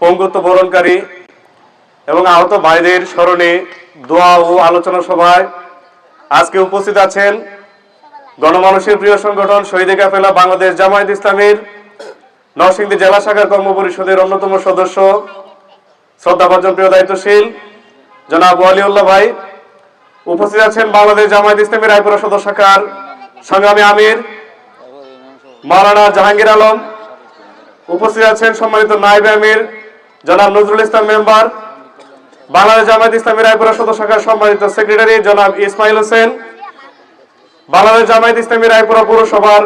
পঙ্গুত্ব বরণকারী এবং আহত ভাইদের স্মরণে দোয়া ও আলোচনা সভায় আজকে উপস্থিত আছেন গণমানুষের প্রিয় সংগঠন শহীদে কাফেলা বাংলাদেশ জামায়াত ইসলামীর নরসিংদী জেলা শাখার কর্মপরিষদের অন্যতম সদস্য শ্রদ্ধাভাজন প্রিয় দায়িত্বশীল জনাব ওয়ালিউল্লাহ ভাই। উপস্থিত আছেন বাংলাদেশ জামায়াত ইসলামী রায়পুরা সদর শাখার সংগ্রামী আমির মাওলানা জাহাঙ্গীর আলম। উপস্থিত আছেন সম্মানিত নাইব আমির জনাব নজরুল ইসলাম মেম্বার, বাংলাদেশ জামায়াত ইসলামী রায়পুরা সদর শাখার সম্মানিত সেক্রেটারি জনাব ইসমাইল হোসেন, বাংলাদেশ জামায়াত ইসলামী রায়পুরা পৌরসভার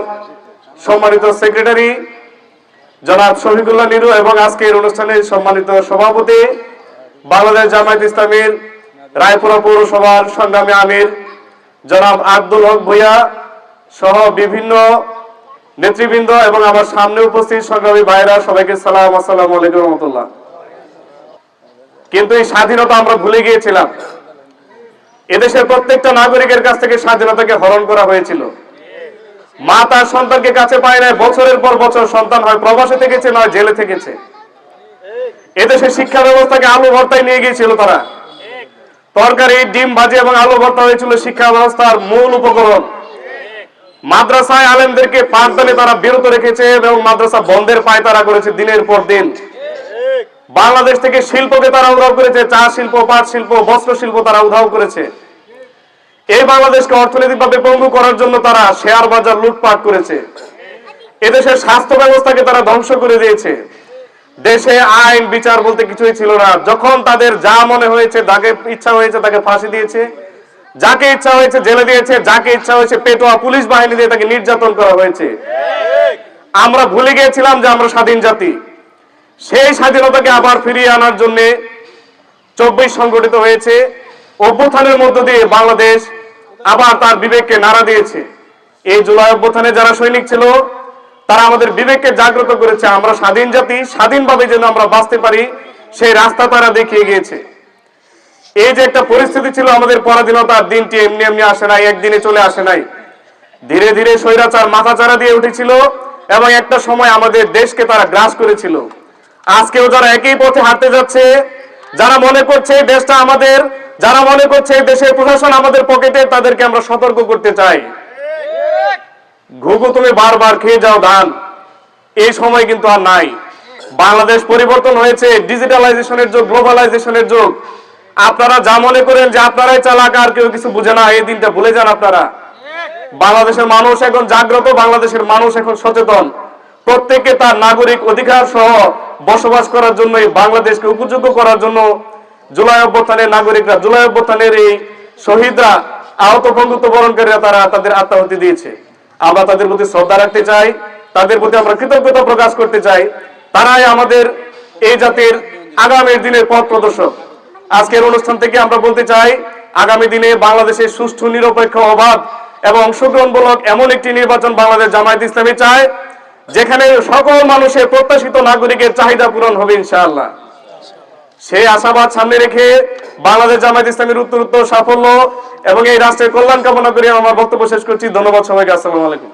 সম্মানিত সেক্রেটারি জনাব শফিকুল্লাহ নিরু এবং আজকের অনুষ্ঠানে সম্মানিত সভাপতি, বাংলাদেশ জামায়াত ইসলামীর রায়পুরা পৌরসভার সংগ্রামী আমির জনাব আব্দুল হক ভুইয়া সহ বিভিন্ন নেতৃবৃন্দ এবং আমার সামনে উপস্থিত সংগ্রামী ভাইরা সবাইকে সালাম, আসসালামু আলাইকুম রহমতুল্লাহ। কিন্তু এই স্বাধীনতা আমরা ভুলে গিয়েছিলাম। এদেশের প্রত্যেকটা নাগরিকের কাছ থেকে স্বাধীনতাকে হরণ করা হয়েছিল। মা তার সন্তানকে কাছে পায় না বছরের পর বছর সন্তান হয়, প্রবাসে থেকেছে নয়, জেলে থেকেছে। এদেশের শিক্ষা ব্যবস্থাকে আলু ভর্তায় নিয়ে গিয়েছিল তারা। তরকারি, ডিম ভাজি এবং আলু ভর্তা হয়েছিল শিক্ষা ব্যবস্থার মূল উপকরণ। মাদ্রাসায় আলেমদেরকে পাঠদানে তারা বিরত রেখেছে এবং মাদ্রাসা বন্ধের পায় তারা করেছে দিনের পর দিন। বাংলাদেশ থেকে শিল্পকে তারা উধাও করেছে, চা শিল্প, পাট শিল্প, বস্ত্র শিল্প তারা উধাও করেছে। এই বাংলাদেশকে অর্থনৈতিকভাবে পঙ্গু করার জন্য তারা শেয়ার বাজার লুটপাট করেছে। এদেশের স্বাস্থ্য ব্যবস্থাকে তারা ধ্বংস করে দিয়েছে। দেশে আইন, বিচার বলতে কিছুই ছিল না। যখন তাদের যা মনে হয়েছে, যাকে ইচ্ছা হয়েছে তাকে ফাঁসি দিয়েছে। যাকে ইচ্ছা হয়েছে জেলে দিয়েছে, যাকে ইচ্ছা হয়েছে পেটোয়া পুলিশ বাহিনী দিয়ে তাকে নির্যাতন করা হয়েছে। আমরা ভুলে গিয়েছিলাম যে আমরা স্বাধীন জাতি। সেই স্বাধীনতাকে আবার ফিরিয়ে আনার জন্য চব্বিশ সংগঠিত হয়েছে। অভ্যুত্থানের মধ্য দিয়ে বাংলাদেশ আবার তার বিবেককে নাড়া দিয়েছে। এই জুলাই অভ্যুত্থানে যারা সৈনিক ছিল, তারা আমাদের বিবেককে জাগ্রত করেছে। আমরা স্বাধীন জাতি, স্বাধীনভাবে যেন আমরা বাঁচতে পারি, সেই রাস্তা তারা দেখিয়ে গিয়েছে। এই যে একটা পরিস্থিতি ছিল, আমাদের পরাধীনতার দিনটি এমনি এমনি আসে নাই, একদিনে চলে আসে নাই। ধীরে ধীরে স্বৈরাচার মাথাচাড়া দিয়ে উঠেছিল এবং একটা সময় আমাদের দেশকে তারা গ্রাস করেছিল। আজকেও যারা একই পথে হাঁটতে যাচ্ছে, যারা মনে করছে দেশটা আমাদের, যারা মনে করছে দেশের প্রশাসন আমাদের পকেটে, তাদেরকে আমরা সতর্ক করতে চাই। ঘুঘু তুমি বারবার খেয়ে যাও ধান। এই সময় কিন্তু আর নাই। বাংলাদেশ পরিবর্তন হয়েছে, ডিজিটালাইজেশনের যুগ, গ্লোবালাইজেশনের যুগ। আপনারা যা মনে করেন যে আপনারাই চালাক, আর কেউ কিছু বুঝে না, এই দিনটা ভুলে যান আপনারা। বাংলাদেশের মানুষ এখন জাগ্রত, বাংলাদেশের মানুষ এখন সচেতন। প্রত্যেককে তার নাগরিক অধিকার সহ বসবাস করার জন্য এই বাংলাদেশকে উপযোগ্য করার জন্য জুলাই অভ্যুত্থানের নাগরিকরা, জুলাই অভ্যুত্থানের এই শহীদরা, আহত বন্ধুত্ব বরণকারীরা তারা তাদের আত্মাহতি দিয়েছে। আমরা তাদের প্রতি শ্রদ্ধা রাখতে চাই, তাদের প্রতি আমরা কৃতজ্ঞতা প্রকাশ করতে চাই। তারাই আমাদের এই জাতির আগামীর দিনের পথ প্রদর্শক। আজকের অনুষ্ঠান থেকে আমরা বলতে চাই, আগামী দিনে বাংলাদেশের সুষ্ঠু, নিরপেক্ষ, অবাধ এবং অংশগ্রহণমূলক এমন একটি নির্বাচন বাংলাদেশ জামায়াত ইসলামী চায় যেখানে সকল মানুষের প্রত্যাশিত নাগরিকের চাহিদা পূরণ হবে, ইনশাআল্লাহ। সেই আশাবাদ সামনে রেখে বাংলাদেশ জামায়াত ইসলামের উত্তর উত্তর সাফল্য এবং এই রাষ্ট্রের কল্যাণ কামনা করে আমার বক্তব্য শেষ করছি। ধন্যবাদ সবাইকে, আসসালামু আলাইকুম।